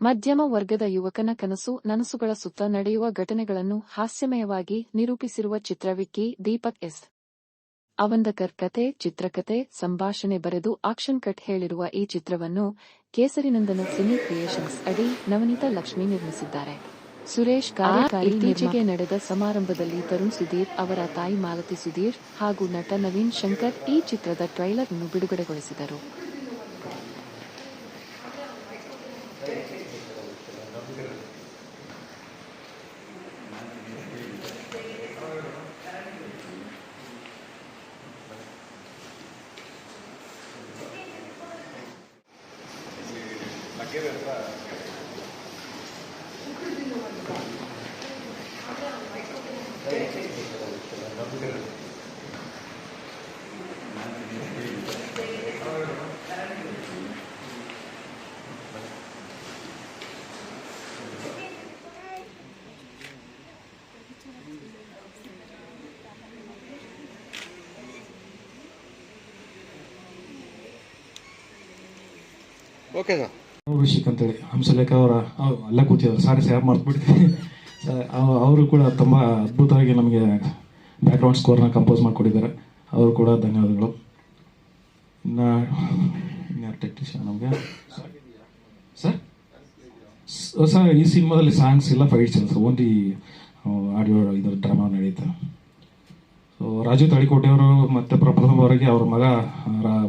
ಮಧ್ಯಮ ವರ್ಗದ ಯುವಕನ ಕನಸು ನನಸುಗಳ ಸುತ್ತ ನಡೆಯುವ ಘಟನೆಗಳನ್ನು ಹಾಸ್ಯಮಯವಾಗಿ ನಿರೂಪಿಸಿರುವ ಚಿತ್ರವಿಕ್ಕಿ ದೀಪಕ್ ಎಸ್. ಅವಂದಕರ್ ಕತೆ ಚಿತ್ರಕತೆ ಸಂಭಾಷಣೆ ಬರೆದು ಆಕ್ಷನ್ ಕಟ್ ಹೇಳಿರುವ ಈ ಚಿತ್ರವನ್ನು ಕೇಸರಿನಂದನ ಸಿನಿ ಕ್ರಿಯೇಷನ್ಸ್ ಅಡಿ ನವನೀತಾ ಲಕ್ಷ್ಮಿ ನಿರ್ಮಿಸಿದ್ದಾರೆ. ಸುರೇಶ್ ಕಾರ್ಯಕಾರಿ ಇತ್ತೀಚೆಗೆ ನಡೆದ ಸಮಾರಂಭದಲ್ಲಿ ತರುಣ್ ಸುಧೀರ್ ಅವರ ತಾಯಿ ಮಾಲತಿ ಸುಧೀರ್ ಹಾಗೂ ನಟ ನವೀನ್ ಶಂಕರ್ ಈ ಚಿತ್ರದ ಟ್ರೈಲರ್ ಅನ್ನು ಬಿಡುಗಡೆಗೊಳಿಸಿದರು. ಓಕೆ ಸರ್ ಋಷಿಕ್ ಅಂತೇಳಿ. ಹಂಸಲೇಖ ಅವರ ಅಲ್ಲೇ ಕೂತಿದ್ದಾರೆ. ಸಾರಿ ಸ್ಯಾಪ್ ಮಾಡ್ಬಿಡ್ತೀನಿ ಅವರು ಕೂಡ ತುಂಬ ಅದ್ಭುತವಾಗಿ ನಮಗೆ ಬ್ಯಾಕ್ಗ್ರೌಂಡ್ ಸ್ಕೋರ್ನ ಕಂಪೋಸ್ ಮಾಡಿಕೊಟ್ಟಿದ್ದಾರೆ. ಅವರು ಕೂಡ ಧನ್ಯವಾದಗಳು. ಟೆಕ್ನಿಷಿಯನ್ ನಮಗೆ? ಸರ್ ಸರ್ ಈ ಸಿನಿಮಾದಲ್ಲಿ ಸಾಂಗ್ಸ್ ಇಲ್ಲ ಫೈಟ್ಸ್ ಇಲ್ಲ. ಸರ್ ಓನ್ಲಿ ಆಡಿಯೋ ಇದರ ಡ್ರಾಮಾ ನಡೆಯುತ್ತೆ ಸೊ ರಾಜು ತಾಳಿಕೋಟೆಯವರು ಮತ್ತು ಪ್ರಪ್ರಥಮವರೆಗೆ ಅವ್ರ ಮಗ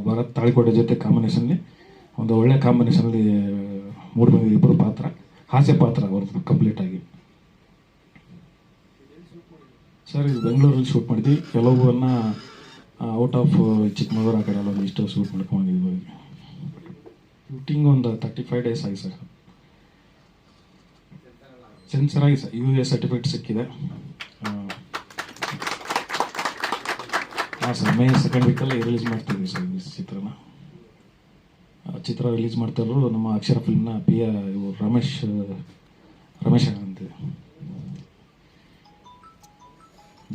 ಭರತ್ ತಾಳಿಕೋಟೆ ಜೊತೆ ಕಾಂಬಿನೇಷನ್ಲಿ ಒಂದು ಒಳ್ಳೆ ಕಾಂಬಿನೇಷನಲ್ಲಿ ಮೂರು ಇಬ್ಬರು ಪಾತ್ರ. ಹಾಸ್ಯ ಪಾತ್ರ ಅವ್ರದ್ದು ಕಂಪ್ಲೀಟ್ ಆಗಿ. ಸರ್, ಇದು ಬೆಂಗಳೂರಲ್ಲಿ ಶೂಟ್ ಮಾಡಿದ್ವಿ. ಕೆಲವನ್ನ ಔಟ್ ಆಫ್ ಚಿಕ್ಕಮಗಳೂರು ಆ ಕಡೆ ಎಲ್ಲ ಇಷ್ಟು ಶೂಟ್ ಮಾಡ್ಕೊಂಡಿದ್ವಿ ಶೂಟಿಂಗ್ ಒಂದು ತರ್ಟಿ ಫೈವ್ ಡೇಸ್ ಆಗಿ ಸರ್. ಸೆನ್ಸರ್ ಆಗಿ ಸರ್. ಯು ಎ ಸರ್ಟಿಫಿಕೇಟ್ ಸಿಕ್ಕಿದೆ. ಹಾಂ ಸರ್ ಮೇ ಸೆಕೆಂಡ್ ವೀಕಲ್ಲಿ ರಿಲೀಸ್ ಮಾಡ್ತಿದ್ವಿ ಸರ್ ಈ ಚಿತ್ರನ. ಚಿತ್ರ ರಿಲೀಸ್ ಮಾಡ್ತಾ ಇರೋರು ನಮ್ಮ ಅಕ್ಷರ ಫಿಲ್ಮ್ನ ಪಿ ಎ ಇವರು ರಮೇಶ್ ರಮೇಶ್ ಅಂತಿದೆ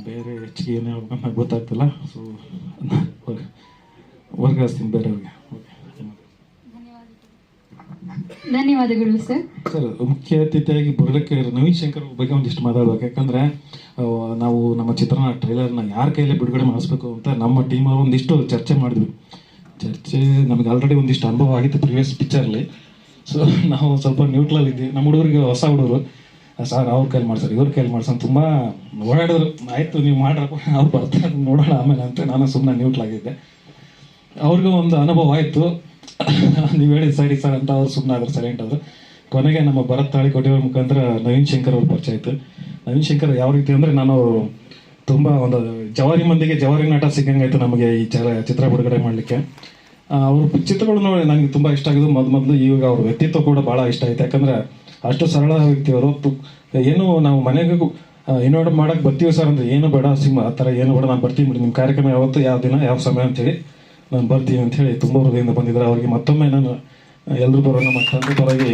ಬೇರೆ ಹೆಚ್ಚಿಗೆ ಏನು ಹೇಳ್ಬೇಕು ಅಂತ ಗೊತ್ತಾಗ್ತಿಲ್ಲ ಸೊ ವರ್ಗಾಯಿಸ್ತೀನಿ ಬೇರೆಯವ್ರಿಗೆ. ಧನ್ಯವಾದಗಳು ಸರ್. ಸರ್ ಮುಖ್ಯ ಅತಿಥಿಯಾಗಿ ಬರಲಿಕ್ಕೆ ನವೀನ್ ಶಂಕರ್ ಬಗ್ಗೆ ಒಂದಿಷ್ಟು ಮಾತಾಡ್ಬೇಕು. ಯಾಕಂದ್ರೆ ನಾವು ನಮ್ಮ ಚಿತ್ರನ ಟ್ರೈಲರ್ನ ಯಾರ ಕೈಯಲ್ಲಿ ಬಿಡುಗಡೆ ಮಾಡಿಸ್ಬೇಕು ಅಂತ ನಮ್ಮ ಟೀಮ್ ಅವರು ಒಂದಿಷ್ಟು ಚರ್ಚೆ ಮಾಡಿದ್ವಿ. ಚರ್ಚೆ, ನಮಗೆ ಆಲ್ರೆಡಿ ಒಂದಿಷ್ಟು ಅನುಭವ ಆಗಿತ್ತು ಪ್ರಿವಿಯಸ್ ಪಿಕ್ಚರ್ಲಿ ಸೊ ನಾವು ಸ್ವಲ್ಪ ನ್ಯೂಟ್ರಲ್ ಇದ್ವಿ ನಮ್ಮ ಹುಡುಗರಿಗೆ ಹೊಸ ಹುಡುಗರು. ಸರ್, ಅವ್ರ ಕೈಲಿ ಮಾಡ್ಸೋರು ಇವ್ರ ಕೈಲಿ ಮಾಡ್ಸೋಣ ತುಂಬ ಓಡಾಡಿದ್ರು. ಆಯಿತು, ನೀವು ಮಾಡ್ರಪ್ಪ, ಅವ್ರು ಬರ್ತಾರೆ ನೋಡೋಣ ಆಮೇಲೆ ಅಂತ ನಾನು ಸುಮ್ಮನೆ ನ್ಯೂಟ್ಲ್ ಆಗಿದ್ದೆ. ಅವ್ರಿಗೂ ಒಂದು ಅನುಭವ ಆಯಿತು. ನೀವು ಹೇಳಿ ಸರಿ ಸರ್ ಅಂತ ಅವ್ರು ಸುಮ್ಮನೆ ಆದ್ರು ಸೈಲೆಂಟ್ ಆದ್ರು. ಕೊನೆಗೆ ನಮ್ಮ ಭರತ್ ತಾಳಿಕೋಟೆಯವ್ರ ಮುಖಾಂತರ ನವೀನ್ ಶಂಕರ್ ಅವ್ರ ಪರಿಚಯ ಆಯಿತು. ನವೀನ್ ಶಂಕರ್ ಯಾವ ರೀತಿ ಅಂದರೆ ನಾನು ತುಂಬ ಒಂದು ಜವಾರಿ ಮಂದಿಗೆ ಜವಾರಿ ನಾಟ ಸಿಕ್ಕಂಗಾಯ್ತು ನಮಗೆ ಈ ಚಿತ್ರ ಬಿಡುಗಡೆ ಮಾಡಲಿಕ್ಕೆ. ಅವ್ರ ಚಿತ್ರಗಳು ನೋಡಿ ನನಗೆ ತುಂಬ ಇಷ್ಟ ಆಗಿದ್ದು ಮೊದ್ ಮೊದಲು ಈಗ ಅವ್ರ ವ್ಯಕ್ತಿತ್ವ ಕೂಡ ಭಾಳ ಇಷ್ಟ ಆಯ್ತು. ಯಾಕಂದರೆ ಅಷ್ಟು ಸರಳ ವ್ಯಕ್ತಿ ಅವರು ಏನು ನಾವು ಮನೆಗೆ ಇನ್ವೈಟ್ ಮಾಡಕ್ಕೆ ಬರ್ತೀವಿ ಸರ್ ಅಂದರೆ ಏನು ಬೇಡ, ಸಿಂಹ, ಆ ಥರ ಏನು ಬೇಡ, ನಾನು ಬರ್ತೀನಿ ಬಿಡಿ. ನಿಮ್ಮ ಕಾರ್ಯಕ್ರಮ ಯಾವತ್ತು, ಯಾವ ದಿನ, ಯಾವ ಸಮಯ ಅಂತೇಳಿ ನಾನು ಬರ್ತೀನಿ ಅಂತ ಹೇಳಿ ತುಂಬ ಹೃದಯದಿಂದ ಬಂದಿದ್ದಾರೆ. ಅವರಿಗೆ ಮತ್ತೊಮ್ಮೆ ನಾನು ಎಲ್ಲರೂ ಬರೋಣ ನಮ್ಮ ತಂದೆ ಪರವಾಗಿ.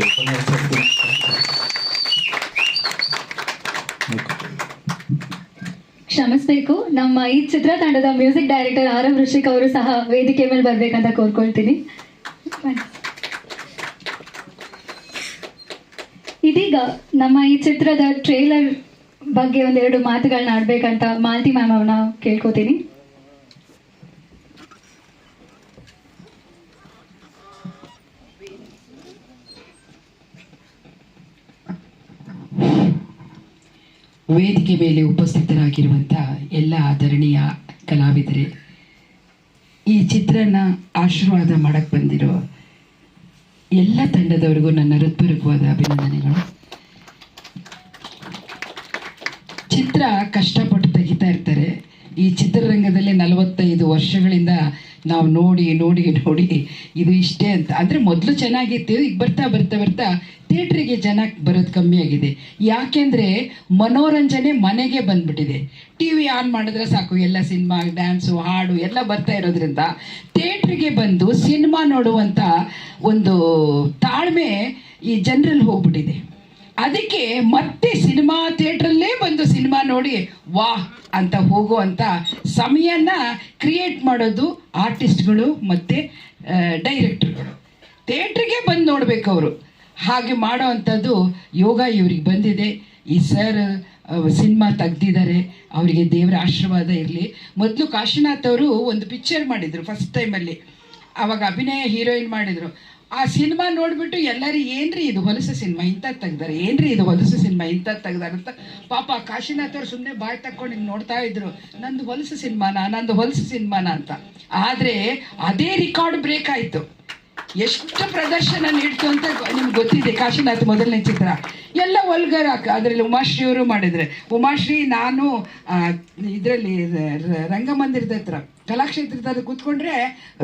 ಕ್ಷಮಿಸ್ಬೇಕು ನಮ್ಮ ಈ ಚಿತ್ರತಂಡದ music director R M Rishik ಅವರು ಸಹ ವೇದಿಕೆ ಮೇಲೆ ಬರ್ಬೇಕಂತ ಕೋರ್ಕೊಳ್ತೀನಿ. ಇದೀಗ ನಮ್ಮ ಈ ಚಿತ್ರದ ಟ್ರೇಲರ್ ಬಗ್ಗೆ ಒಂದೆರಡು ಮಾತುಗಳನ್ನ ಆಡ್ಬೇಕಂತ ಮಾಲ್ತಿ ಮ್ಯಾಮ್ ಅವ್ರನ್ನ ಕೇಳ್ಕೊತೀನಿ ವೇದಿಕೆ ಮೇಲೆ ಉಪಸ್ಥಿತರಾಗಿರುವಂಥ ಎಲ್ಲ ಆದರಣೀಯ ಕಲಾವಿದರೆ, ಈ ಚಿತ್ರನ ಆಶೀರ್ವಾದ ಮಾಡಕ್ಕೆ ಬಂದಿರೋ ಎಲ್ಲ ತಂಡದವರಿಗೂ ನನ್ನ ಹೃತ್ಪೂರ್ವಕವಾದ ಅಭಿನಂದನೆಗಳು. ಚಿತ್ರ ಕಷ್ಟಪಟ್ಟು ತೆಗಿತಾ ಇರ್ತಾರೆ. ಈ ಚಿತ್ರರಂಗದಲ್ಲಿ ನಲವತ್ತೈದು ವರ್ಷಗಳಿಂದ ನಾವು ನೋಡಿ ನೋಡಿ ನೋಡಿ, ಇದು ಇಷ್ಟೇ ಅಂತ. ಅಂದರೆ ಮೊದಲು ಚೆನ್ನಾಗಿತ್ತು, ಈಗ ಬರ್ತಾ ಬರ್ತಾ ಬರ್ತಾ ಥಿಯೇಟ್ರಿಗೆ ಜನ ಬರೋದು ಕಮ್ಮಿ ಆಗಿದೆ. ಯಾಕೆಂದರೆ ಮನೋರಂಜನೆ ಮನೆಗೆ ಬಂದ್ಬಿಟ್ಟಿದೆ. ಟಿ ವಿ ಆನ್ ಮಾಡಿದ್ರೆ ಸಾಕು, ಎಲ್ಲ ಸಿನಿಮಾ ಡ್ಯಾನ್ಸು ಹಾಡು ಎಲ್ಲ ಬರ್ತಾ ಇರೋದ್ರಿಂದ ಥಿಯೇಟ್ರಿಗೆ ಬಂದು ಸಿನಿಮಾ ನೋಡುವಂಥ ಒಂದು ತಾಳ್ಮೆ ಈ ಜನರಲ್ಲಿ ಹೋಗ್ಬಿಟ್ಟಿದೆ. ಅದಕ್ಕೆ ಮತ್ತೆ ಸಿನಿಮಾ ಥಿಯೇಟ್ರಲ್ಲೇ ಬಂದು ಸಿನಿಮಾ ನೋಡಿ ವಾಹ್ ಅಂತ ಹೋಗುವಂಥ ಸಮಯನ ಕ್ರಿಯೇಟ್ ಮಾಡೋದು ಆರ್ಟಿಸ್ಟ್ಗಳು ಮತ್ತು ಡೈರೆಕ್ಟರ್ಗಳು ಥಿಯೇಟ್ರಿಗೆ ಬಂದು ನೋಡಬೇಕು ಅವರು. ಹಾಗೆ ಮಾಡೋ ಅಂಥದ್ದು ಯೋಗ ಇವ್ರಿಗೆ ಬಂದಿದೆ. ಈ ಸರ್ ಸಿನಿಮಾ ತೆಗ್ದಿದ್ದಾರೆ. ಅವರಿಗೆ ದೇವರ ಆಶೀರ್ವಾದ ಇರಲಿ. ಮೊದಲು ಕಾಶಿನಾಥ್ ಅವರು ಒಂದು ಪಿಕ್ಚರ್ ಮಾಡಿದರು ಫಸ್ಟ್ ಟೈಮಲ್ಲಿ ಅವಾಗ ಅಭಿನಯ ಹೀರೋಯಿನ್ ಮಾಡಿದರು. ಆ ಸಿನಿಮಾ ನೋಡ್ಬಿಟ್ಟು ಎಲ್ಲರೂ, ಏನ್ರಿ ಇದು ಹೊಲಸು ಸಿನಿಮಾ? ಇಂಥದ್ದು ತೆಗ್ದಾರೆ. ಏನ್ರಿ ಇದು ಹೊಲಸು ಸಿನಿಮಾ? ಇಂಥದ್ದು ತೆಗ್ದಾರೆ? ಅಂತ ಪಾಪ ಕಾಶಿನಾಥ್ ಅವ್ರು ಸುಮ್ಮನೆ ಬಾಯ್ ತಕ್ಕೊಂಡು ಹಿಂಗೆ ನೋಡ್ತಾ ಇದ್ರು. ನಂದು ಹೊಲಸು ಸಿನಿಮಾನ? ನಂದು ಹೊಲಸು ಸಿನಿಮಾನ? ಅಂತ. ಆದರೆ ಅದೇ ರಿಕಾರ್ಡ್ ಬ್ರೇಕ್ ಆಯಿತು. ಎಷ್ಟು ಪ್ರದರ್ಶನ ನೀಡ್ತು ಅಂತ ನಿಮ್ಗೆ ಗೊತ್ತಿದೆ ಕಾಶಿನಾಥ್ ಮೊದಲನೇ ಚಿತ್ರ. ಎಲ್ಲ ಒಲ್ಗರ್ ಅದರಲ್ಲಿ ಉಮಾಶ್ರೀ ಅವರು ಮಾಡಿದ್ರೆ. ಉಮಾಶ್ರೀ, ನಾನು ಇದರಲ್ಲಿ ರಂಗಮಂದಿರದ ಹತ್ರ. ಕಲಾಕ್ಷೇತ್ರದ ಕೂತ್ಕೊಂಡ್ರೆ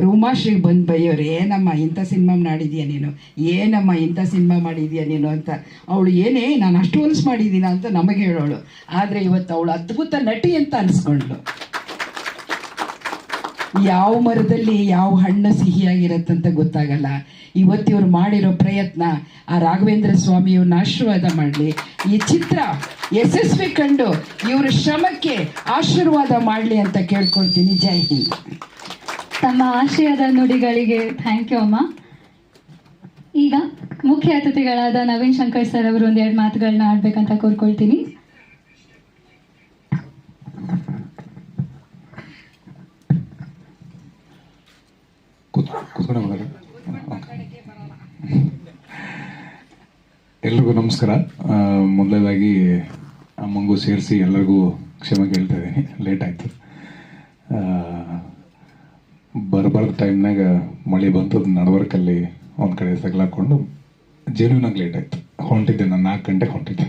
ರೂಮಾಶ್ರೀಗೆ ಬಂದು ಬೈಯೋರು ಏನಮ್ಮ ಇಂಥ ಸಿನಿಮಾ ಮಾಡಿದೀಯ ನೀನು? ಏನಮ್ಮ ಇಂಥ ಸಿನಿಮಾ ಮಾಡಿದೀಯ ನೀನು ಅಂತ. ಅವಳು, ಏನೇ, ನಾನು ಅಷ್ಟು ಹೊಲಸು ಮಾಡಿದ್ದೀನ ಅಂತ ನಮಗೆ ಹೇಳೋಳು. ಆದರೆ ಇವತ್ತು ಅವಳು ಅದ್ಭುತ ನಟಿ ಅಂತ ಅನಿಸ್ಕೊಂಡ್ಳು. ಯಾವ ಮರದಲ್ಲಿ ಯಾವ ಹಣ್ಣು ಸಿಹಿಯಾಗಿರತ್ತಂತ ಗೊತ್ತಾಗಲ್ಲ. ಇವತ್ತು ಇವ್ರು ಮಾಡಿರೋ ಪ್ರಯತ್ನ ಆ ರಾಘವೇಂದ್ರ ಸ್ವಾಮಿಯವ್ರನ್ನ ಆಶೀರ್ವಾದ ಮಾಡಲಿ. ಈ ಚಿತ್ರ ಯಶಸ್ವಿ ಕಂಡು ಇವರ ಶ್ರಮಕ್ಕೆ ಆಶೀರ್ವಾದ ಮಾಡಲಿ ಅಂತ ಕೇಳ್ಕೊಳ್ತೀನಿ. ಜೈ ಹಿಂದ್. ತಮ್ಮ ಆಶಯದ ನುಡಿಗಳಿಗೆ ಥ್ಯಾಂಕ್ ಯು ಅಮ್ಮ. ಈಗ ಮುಖ್ಯ ಅತಿಥಿಗಳಾದ ನವೀನ್ ಶಂಕರ್ ಸರ್ ಅವರು ಒಂದೆರಡು ಮಾತುಗಳನ್ನ ಆಡ್ಬೇಕಂತ ಕೋರ್ಕೊಳ್ತೀನಿ. ಕೂತ್ಕೊಂಡೆ ಎಲ್ರಿಗೂ ನಮಸ್ಕಾರ. ಮೊದಲನೇದಾಗಿ ಅಮ್ಮಂಗೂ ಸೇರಿಸಿ ಎಲ್ಲರಿಗೂ ಕ್ಷಮೆ ಕೇಳ್ತಾ ಇದ್ದೀನಿ. ಲೇಟ್ ಆಯಿತು. ಬರಬಾರ್ದ ಟೈಮ್ನಾಗ ಮಳೆ ಬಂತು ಅದು ನಡವರ್ಕಲ್ಲಿ ಒಂದು ಕಡೆ ತಗಲಾಕೊಂಡು ಜೆನ್ಯೂನಾಗಿ ಲೇಟ್ ಆಯಿತು. ಹೊಂಟಿದ್ದೆ, ನಾನು ನಾಲ್ಕು ಗಂಟೆಗೆ ಹೊಂಟಿದ್ದೆ.